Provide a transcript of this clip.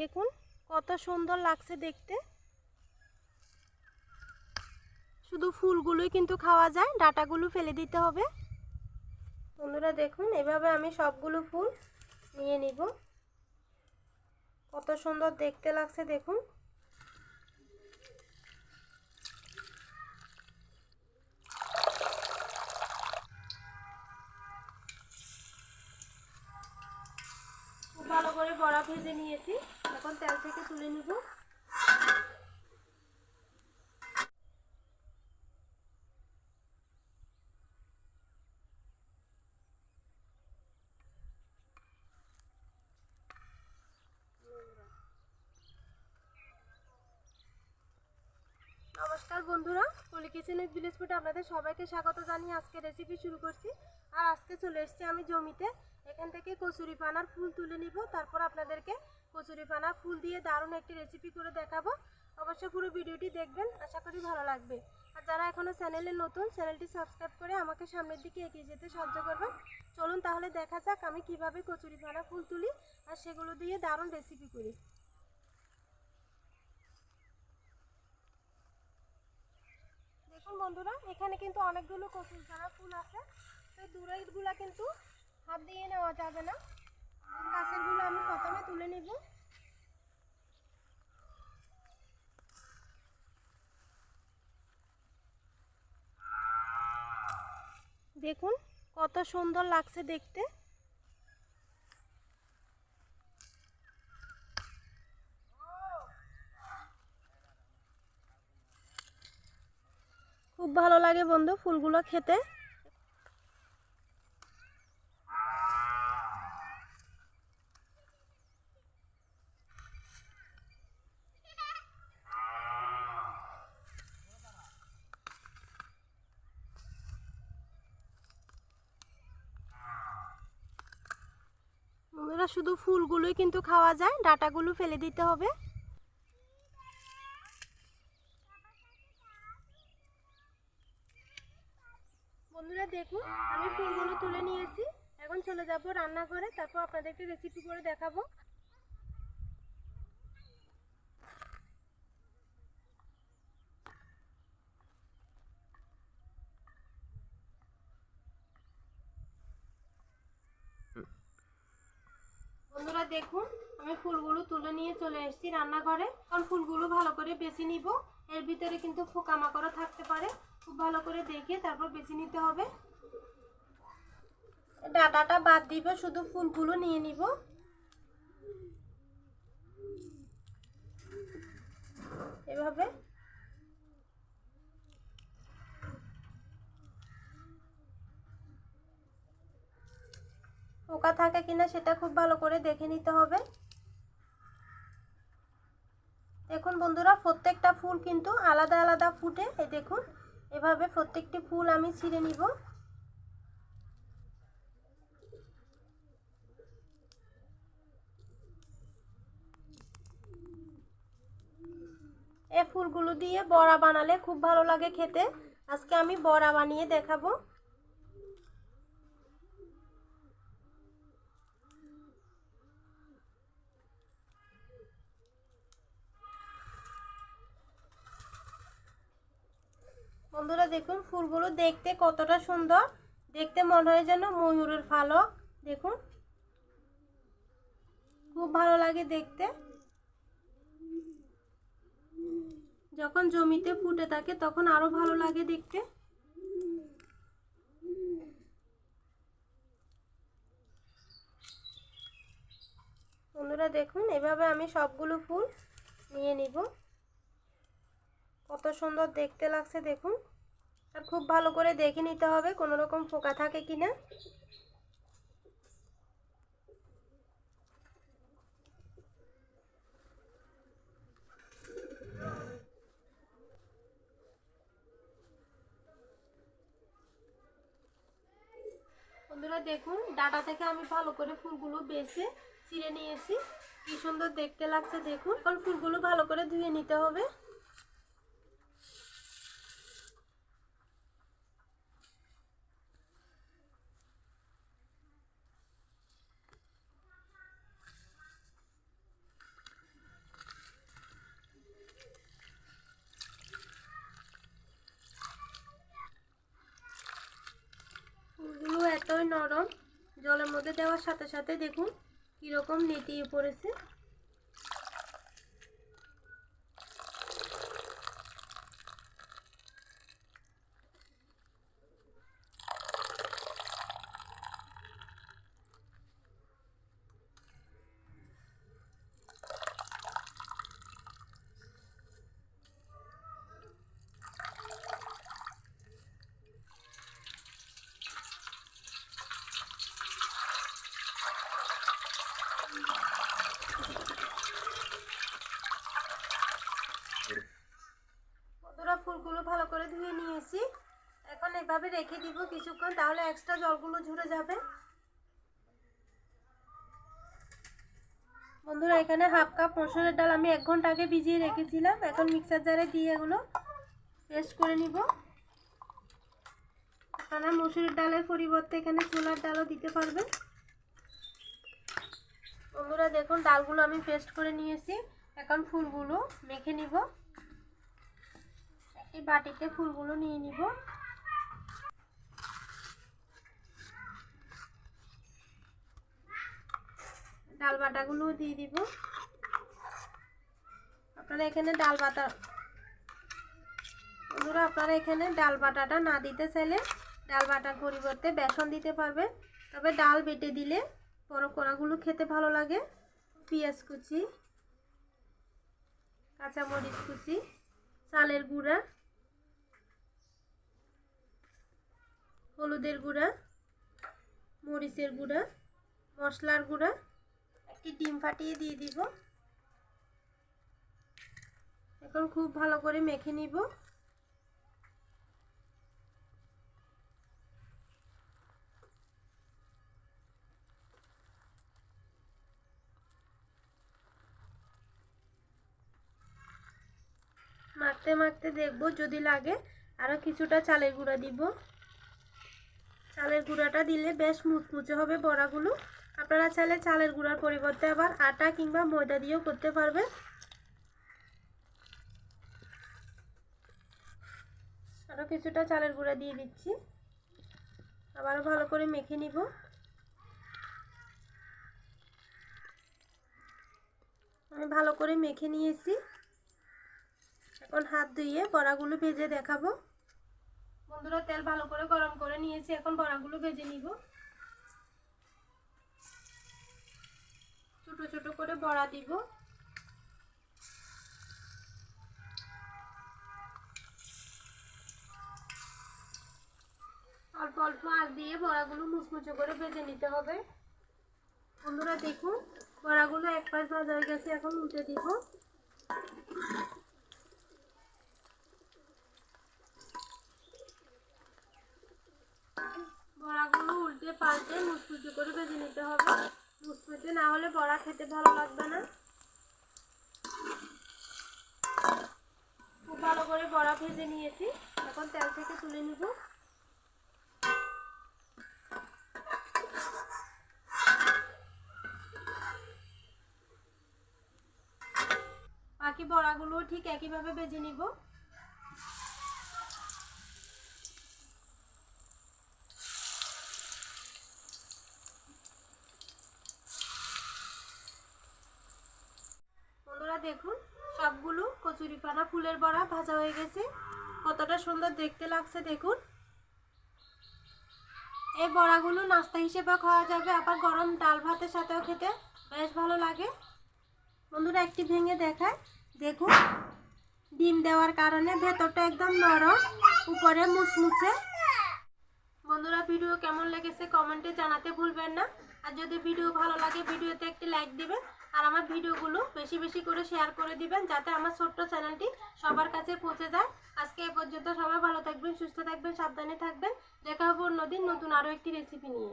দেখুন, কত সুন্দর লাগছে দেখতে। শুধু ফুলগুলোই কিন্তু খাওয়া যায়, ডাটাগুলো ফেলে দিতে হবে। বন্ধুরা দেখুন, এভাবে আমি সবগুলো ফুল নিয়ে নিব। কত সুন্দর দেখতে লাগছে, দেখুন। ভালো করে বড়া ভেজে নিয়েছি। এখন তেল থেকে তুলে নিব। নমস্কার বন্ধুরা, পলি কিচেনের ভিলেজ আপনাদের সবাইকে স্বাগত জানিয়ে আজকে রেসিপি শুরু করছি। আর আজকে চলে এসেছি আমি জমিতে। এখান থেকে কচুরি পানার ফুল তুলে নিব, তারপর আপনাদেরকে কচুরি পানার ফুল দিয়ে দারুণ একটি রেসিপি করে দেখাবো। অবশ্যই পুরো ভিডিওটি দেখবেন, আশা করি ভালো লাগবে। আর যারা এখনও চ্যানেলে নতুন চ্যানেলটি সাবস্ক্রাইব করে আমাকে সামনের দিকে এগিয়ে যেতে সাহায্য করবেন। চলুন তাহলে দেখা যাক আমি কীভাবে কচুরি পানা ফুল তুলি আর সেগুলো দিয়ে দারুণ রেসিপি করি। দেখুন বন্ধুরা, এখানে কিন্তু অনেকগুলো কচুর চারা ফুল আছে। তো দূরেরগুলা কিন্তু হাত দিয়ে নেওয়া যাবে না। গাছেরগুলো আমি প্রথমে তুলে নিব। দেখুন, কত সুন্দর লাগছে দেখতে। খুব ভালো লাগে বন্ধু ফুলগুলো খেতে। বন্ধুরা শুধু ফুলগুলোই কিন্তু খাওয়া যায়, ডাটাগুলো ফেলে দিতে হবে। বন্ধুরা, দেখুন, আমি ফুলগুলো তুলে নিয়েছি। এখন চলে যাব রান্নাঘরে, তারপর আপনাদেরকে রেসিপি করে দেখাবো বন্ধুরা দেখুন, আমি ফুলগুলো তুলে নিয়ে চলে এসেছি রান্নাঘরে। কারণ ফুলগুলো ভালো করে বেছে নিব। এর ভিতরে কিন্তু পোকামাকড়ও থাকতে পারে। খুব ভালো করে দেখে তারপর বেছে নিতে হবে। ডাটাটা বাদ দিব, শুধু ফুলগুলো নিয়ে নিব এভাবে পোকা থাকে কিনা সেটা খুব ভালো করে দেখে নিতে হবে। দেখুন বন্ধুরা, প্রত্যেকটা ফুল কিন্তু আলাদা আলাদা ফুটে। দেখুন, এভাবে প্রত্যেকটি ফুল আমি ছিঁড়ে নিব। এ ফুলগুলো দিয়ে বড়া বানালে খুব ভালো লাগে খেতে। আজকে আমি বড়া বানিয়ে দেখাবো। বন্ধুরা দেখুন, ফুলগুলো দেখতে কতটা সুন্দর। দেখতে মনে হয় যেন ময়ূরের ফালক। দেখুন, খুব ভালো লাগে দেখতে। যখন জমিতে ফুটে থাকে, তখন আরও ভালো লাগে দেখতে। বন্ধুরা দেখুন, এভাবে আমি সবগুলো ফুল নিয়ে নিব। কত সুন্দর দেখতে লাগছে, দেখুন। আর খুব ভালো করে দেখে নিতে হবে কোনো রকম ফোকা থাকে কিনা বন্ধুরা দেখুন, ডাটা থেকে আমি ভালো করে ফুলগুলো বেছে ছিঁড়ে নিয়েছি। কি সুন্দর দেখতে লাগছে দেখুন। ফুলগুলো ভালো করে ধুয়ে নিতে হবে। নরম জলের মধ্যে দেওয়ার সাথে সাথে দেখুন কীরকম নেতিয়ে পড়েছে বন্ধুরা ফুলগুলো ভালো করে ধুয়ে নিয়েছি। এখন এভাবে রেখে দিব কিছুক্ষণ, তাহলে এক্সট্রা জলগুলো ঝরে যাবে। বন্ধুরা, এখানে হাফ কাপ মসুরের ডাল আমি এক ঘণ্টা আগে ভিজিয়ে রেখেছিলাম। এখন মিক্সার জারে দিয়ে এগুলো পেস্ট করে নিব। আপনারা মসুরের ডালের পরিবর্তে এখানে ছোলার ডালও দিতে পারবেন। বন্ধুরা, দেখুন, ডালগুলো আমি পেস্ট করে নিয়েছি। এখন ফুলগুলো মেখে নিব। একটি বাটিতে ফুলগুলো নিয়ে নিব। ডাল বাটাগুলো দিয়ে দিব। আপনারা এখানে ডাল বাটা, বন্ধুরা, আপনারা এখানে ডাল বাটাটা না দিতে চাইলে ডাল বাটার পরিবর্তে বেসন দিতে পারবেন। তবে ডাল বেটে দিলে বড় কড়াগুলো খেতে ভালো লাগে। পেঁয়াজ কুচি, কাঁচামরিচ কুচি, চালের গুঁড়া হলুদের গুঁড়া, মরিচের গুঁড়া, মশলার গুঁড়া, একটি ডিম ফাটিয়ে দিয়ে দিব। এখন খুব ভালো করে মেখে নিব। মাখতে মাখতে দেখব, যদি লাগে আরও কিছুটা চালের গুঁড়া দিব। চালের গুঁড়াটা দিলে বেশ মুচমুচে হবে বড়াগুলো। আপনারা চাইলে চালের গুঁড়ার পরিবর্তে আবার আটা কিংবা ময়দা দিয়েও করতে পারবেন। আরও কিছুটা চালের গুঁড়া দিয়ে দিচ্ছি। আবারও ভালো করে মেখে নিব। আমি ভালো করে মেখে নিয়েছি। এখন হাত ধুয়ে বড়াগুলো ভেজে দেখাবো। বন্ধুরা, তেল ভালো করে গরম করে নিয়েছি। এখন বড়াগুলো ভেজে নিব। ছোট ছোট করে বড়া দিব। অল্প অল্প আগ দিয়ে বড়াগুলো মুচমুচে করে ভেজে নিতে হবে। বন্ধুরা, দেখুন, বড়াগুলো এক পাশ হয়ে গেছে, এখন উল্টে দিব। বড়াগুলো উল্টে পাল্টে মুচমুচে করে ভেজে নিতে হবে। না হলে বড়া খেতে ভালো লাগবে না। খুব ভালো করে বড়া ভেজে নিয়েছি। এখন তেল থেকে তুলে নিব। বাকি বড়াগুলো ঠিক একইভাবে ভেজে নিব বন্ধুরা দেখুন সবগুলো পানা ফুলের বড়া ভাজা হয়ে গেছে। কতটা সুন্দর দেখতে লাগছে দেখুন। এই বড়াগুলো নাস্তা হিসেবে খাওয়া যাবে, আবার গরম ডাল ভাতের সাথেও খেতে বেশ ভালো লাগে। বন্ধুরা, একটি ভেঙে দেখায় দেখুন, ডিম দেওয়ার কারণে ভেতরটা একদম নরম, উপরে মুচমুচে। বন্ধুরা, ভিডিও কেমন লেগেছে কমেন্টে জানাতে ভুলবেন না। আর যদি ভিডিও ভালো লাগে, ভিডিওতে একটি লাইক দিবেন। আর আমার ভিডিওগুলো বেশি বেশি করে শেয়ার করে দিবেন যাতে আমার ছোট্ট চ্যানেলটি সবার কাছে পৌঁছে যায়। আজকে এ পর্যন্ত সবাই ভালো থাকবেন, সুস্থ থাকবেন, সাবধানে থাকবেন। দেখা হবে অন্যদিন নতুন আরও একটি রেসিপি নিয়ে।